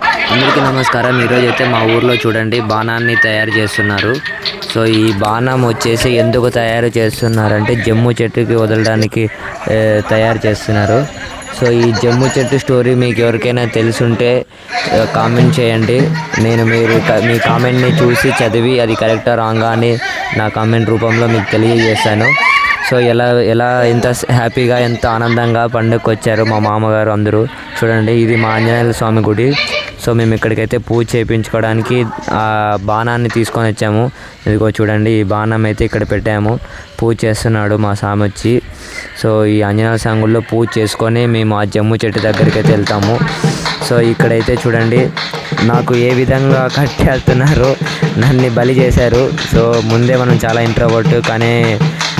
అందరికీ నమస్కారం. ఈరోజు అయితే మా ఊర్లో చూడండి బాణాన్ని తయారు చేస్తున్నారు. సో ఈ బాణం వచ్చేసి ఎందుకు తయారు చేస్తున్నారంటే జమ్ము చెట్టుకి వదలడానికి తయారు చేస్తున్నారు. సో ఈ జమ్ము చెట్టు స్టోరీ మీకు ఎవరికైనా తెలుసుంటే కామెంట్ చేయండి. నేను మీరు మీ కామెంట్ని చూసి చదివి అది కరెక్టా రాంగా అని నా కామెంట్ రూపంలో మీకు తెలియజేశాను సో ఎలా ఎలా ఎంత హ్యాపీగా ఎంత ఆనందంగా పండుగకు వచ్చారు మా మామగారు అందరూ. చూడండి ఇది మా ఆంజనేయ స్వామి గుడి. సో మేము ఇక్కడికైతే పూజ చేయించుకోవడానికి ఆ బాణాన్ని తీసుకొని వచ్చాము. ఇదిగో చూడండి ఈ బాణం అయితే ఇక్కడ పెట్టాము. పూజ చేస్తున్నాడు మా స్వామి వచ్చి సో ఈ ఆంజనేయ సాంగుల్లో పూజ చేసుకొని మేము ఆ జమ్ము చెట్టు దగ్గరికి అయితే వెళ్తాము. సో ఇక్కడైతే చూడండి నాకు ఏ విధంగా కట్టేస్తున్నారు నన్ను బలి చేశారు. సో ముందే మనం చాలా ఇంట్రోవర్ట్ కానీ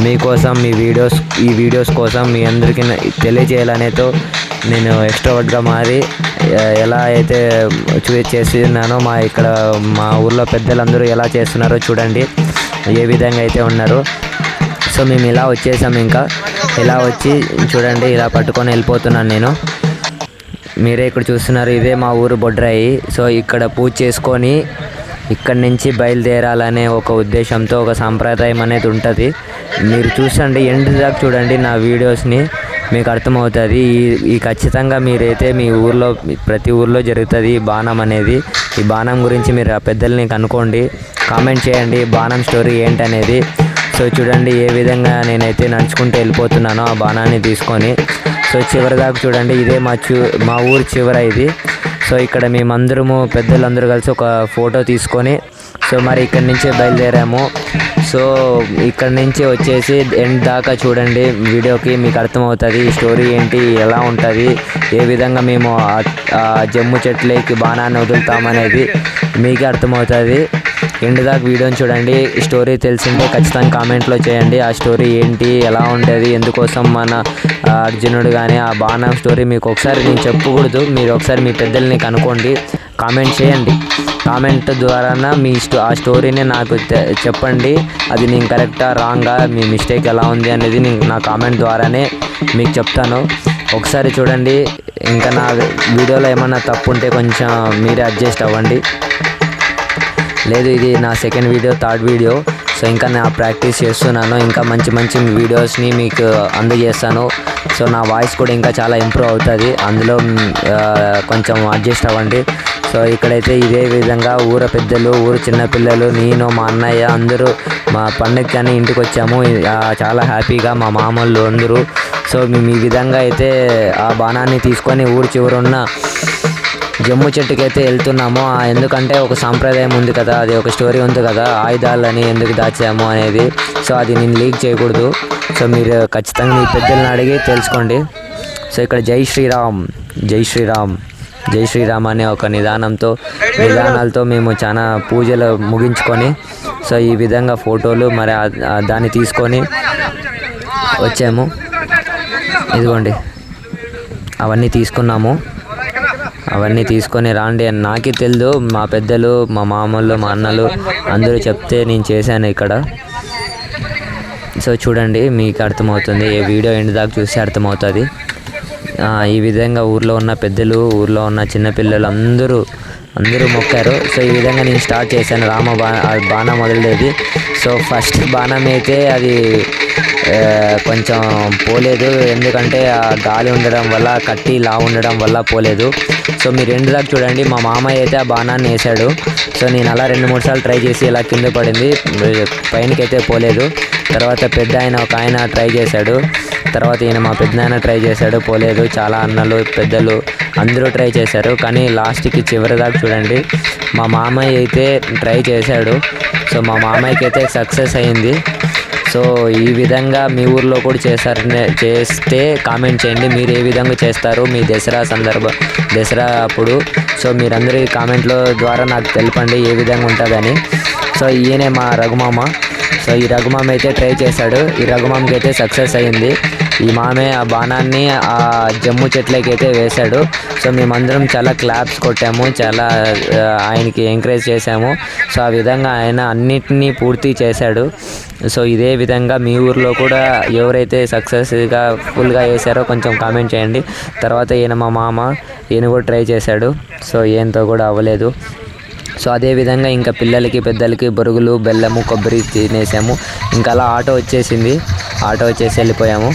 మీకోసం మీ వీడియోస్ ఈ వీడియోస్ కోసం మీ అందరికీ తెలియజేయాలనేతో నేను ఎక్స్ట్రావర్ట్గా మారి ఎలా అయితే చూ చేస్తున్నానో మా ఇక్కడ మా ఊర్లో పెద్దలందరూ ఎలా చేస్తున్నారో చూడండి. ఏ విధంగా అయితే ఉన్నారో. సో మేము ఇలా వచ్చేసాం ఇంకా. ఇలా వచ్చి చూడండి ఇలా పట్టుకొని వెళ్ళిపోతున్నాను నేను. మీరే ఇక్కడ చూస్తున్నారు ఇదే మా ఊరు బొడ్రాయి. సో ఇక్కడ పూజ చేసుకొని ఇక్కడి నుంచి బయలుదేరాలనే ఒక ఉద్దేశంతో ఒక సాంప్రదాయం అనేది ఉంటుంది. మీరు చూసండి ఎండ్ దాకా చూడండి నా వీడియోస్ని మీకు అర్థమవుతుంది. ఈ ఈ ఖచ్చితంగా మీరైతే మీ ఊర్లో ప్రతి ఊర్లో జరుగుతుంది ఈ బాణం అనేది. ఈ బాణం గురించి మీరు ఆ పెద్దల్ని కనుక్కోండి. కామెంట్ చేయండి బాణం స్టోరీ ఏంటనేది. సో చూడండి ఏ విధంగా నేనైతే నడుచుకుంటూ వెళ్ళిపోతున్నానో ఆ బాణాన్ని తీసుకొని. సో చివరి దాకా చూడండి ఇదే మా చూ మా ఊరు చివర ఇది. సో ఇక్కడ మేమందరము పెద్దలందరూ కలిసి ఒక ఫోటో తీసుకొని సో మరి ఇక్కడి నుంచే బయలుదేరాము. సో ఇక్కడ నుంచి వచ్చేసి ఎండ్ దాకా చూడండి. వీడియోకి మీకు అర్థమవుతుంది ఈ స్టోరీ ఏంటి ఎలా ఉంటుంది ఏ విధంగా మేము ఆ జమ్ము చెట్లకి బాణాన్ని వదులుతామనేది మీకే అర్థమవుతుంది. ఎండ్ దాకా వీడియోని చూడండి స్టోరీ తెలిసింటే ఖచ్చితంగా కామెంట్లో చేయండి. ఆ స్టోరీ ఏంటి ఎలా ఉంటుంది ఎందుకోసం మన అర్జునుడు కానీ ఆ బాణం స్టోరీ మీకు ఒకసారి నేను చెప్పకూడదు. మీరు ఒకసారి మీ పెద్దల్ని కనుక్కోండి. కామెంట్ చేయండి. కామెంట్ ద్వారా మీ స్టో ఆ స్టోరీని నాకు చెప్పండి. అది నేను కరెక్టా రాంగా మీ మిస్టేక్ ఎలా ఉంది అనేది నేను నా కామెంట్ ద్వారానే మీకు చెప్తాను. ఒకసారి చూడండి. ఇంకా నా వీడియోలో ఏమైనా తప్పు ఉంటే కొంచెం మీరే అడ్జస్ట్ అవ్వండి. లేదు ఇది నా second video third video so ఇంకా నా ప్రాక్టీస్ చేస్తున్నాను. ఇంకా మంచి మంచి వీడియోస్ని మీకు అందజేస్తాను. సో నా వాయిస్ కూడా ఇంకా చాలా ఇంప్రూవ్ అవుతుంది. అందులో కొంచెం అడ్జస్ట్ అవ్వండి. సో ఇక్కడైతే ఇదే విధంగా ఊర పెద్దలు ఊరు చిన్నపిల్లలు నేను మా అన్నయ్య అందరూ మా పండుగకి అని ఇంటికి వచ్చాము. చాలా హ్యాపీగా మా మామూలు అందరూ. సో మేము ఈ విధంగా అయితే ఆ బాణాన్ని తీసుకొని ఊరు చివరున్న జమ్ము చెట్టుకి అయితే వెళ్తున్నాము ఎందుకంటే ఒక సాంప్రదాయం ఉంది కదా అది ఒక స్టోరీ ఉంది కదా ఆయుధాలని ఎందుకు దాచాము అనేది. సో అది నేను లీక్ చేయకూడదు. సో మీరు ఖచ్చితంగా మీ పెద్దలను అడిగి తెలుసుకోండి. సో ఇక్కడ జై శ్రీరామ్ జై శ్రీరామ్ జై శ్రీరామ్ అనే ఒక నిదానంతో నిదానాలతో మేము చాలా పూజలు ముగించుకొని సో ఈ విధంగా ఫోటోలు మరి దాన్ని తీసుకొని వచ్చాము. ఇదిగోండి. అవన్నీ తీసుకున్నాము. అవన్నీ తీసుకొని రాండి అని నాకే తెలియదు మా పెద్దలు మా మామూలు మా అన్నలు అందరూ చెప్తే నేను చేశాను ఇక్కడ. సో చూడండి మీకు అర్థమవుతుంది. ఈ వీడియో ఎండ్ దాకా చూస్తే అర్థమవుతుంది. ఈ విధంగా ఊర్లో ఉన్న పెద్దలు ఊర్లో ఉన్న చిన్నపిల్లలు అందరూ అందరూ మొక్కారు. సో ఈ విధంగా నేను స్టార్ట్ చేశాను. రామ బా బాణం మొదలలేదు సో ఫస్ట్ బాణం అయితే అది కొంచెం పోలేదు. ఎందుకంటే ఆ గాలి ఉండడం వల్ల కట్టి లా ఉండడం వల్ల పోలేదు. సో మీరు రెండు దాకా చూడండి. మా మామయ్య అయితే ఆ బాణాన్ని వేసాడు సో నేను అలా రెండు మూడు సార్లు ట్రై చేసి ఇలా కింద పడింది. పైనకైతే పోలేదు. తర్వాత పెద్ద ఆయన ఒక ఆయన ట్రై చేశాడు. తర్వాత ఈయన మా పెద్ద ఆయన ట్రై చేశాడు. పోలేదు. చాలా అన్నలు పెద్దలు అందరూ ట్రై చేశారు. కానీ లాస్ట్కి చివరి దాకా చూడండి. మా మామయ్య అయితే ట్రై చేశాడు. సో మా మామయ్యకి అయితే సక్సెస్ అయింది. సో ఈ విధంగా మీ ఊర్లో కూడా చేస్తారనే చేస్తే కామెంట్ చేయండి. మీరు ఏ విధంగా చేస్తారు మీ దసరా సందర్భ దసరా అప్పుడు. సో మీరందరూ ఈ కామెంట్ల ద్వారా నాకు తెలపండి ఏ విధంగా ఉంటుందని. సో ఈయనే మా రఘుమామ. సో ఈ రఘుమామ అయితే ట్రై చేశాడు. ఈ రఘుమామకి అయితే సక్సెస్ అయింది. ఈ మామే ఆ బాణాన్ని ఆ జమ్ము చెట్లకి అయితే వేశాడు. సో మేమందరం చాలా క్లాప్స్ కొట్టాము చాలా ఆయనకి ఎంకరేజ్ చేశాము. సో ఆ విధంగా ఆయన అన్నిటినీ పూర్తి చేశాడు. సో ఇదే విధంగా మీ ఊర్లో కూడా ఎవరైతే సక్సెస్గా ఫుల్గా వేశారో కొంచెం కామెంట్ చేయండి. తర్వాత ఈయన మా మామ ఈయన కూడా ట్రై చేశాడు. సో ఏంతో కూడా అవ్వలేదు. సో అదే విధంగా ఇంకా పిల్లలకి పెద్దలకి బొరుగులు బెల్లము కొబ్బరి తినేసాము. ఇంకా అలా ఆటో వచ్చేసింది. ఆటో వచ్చేసి వెళ్ళిపోయాము.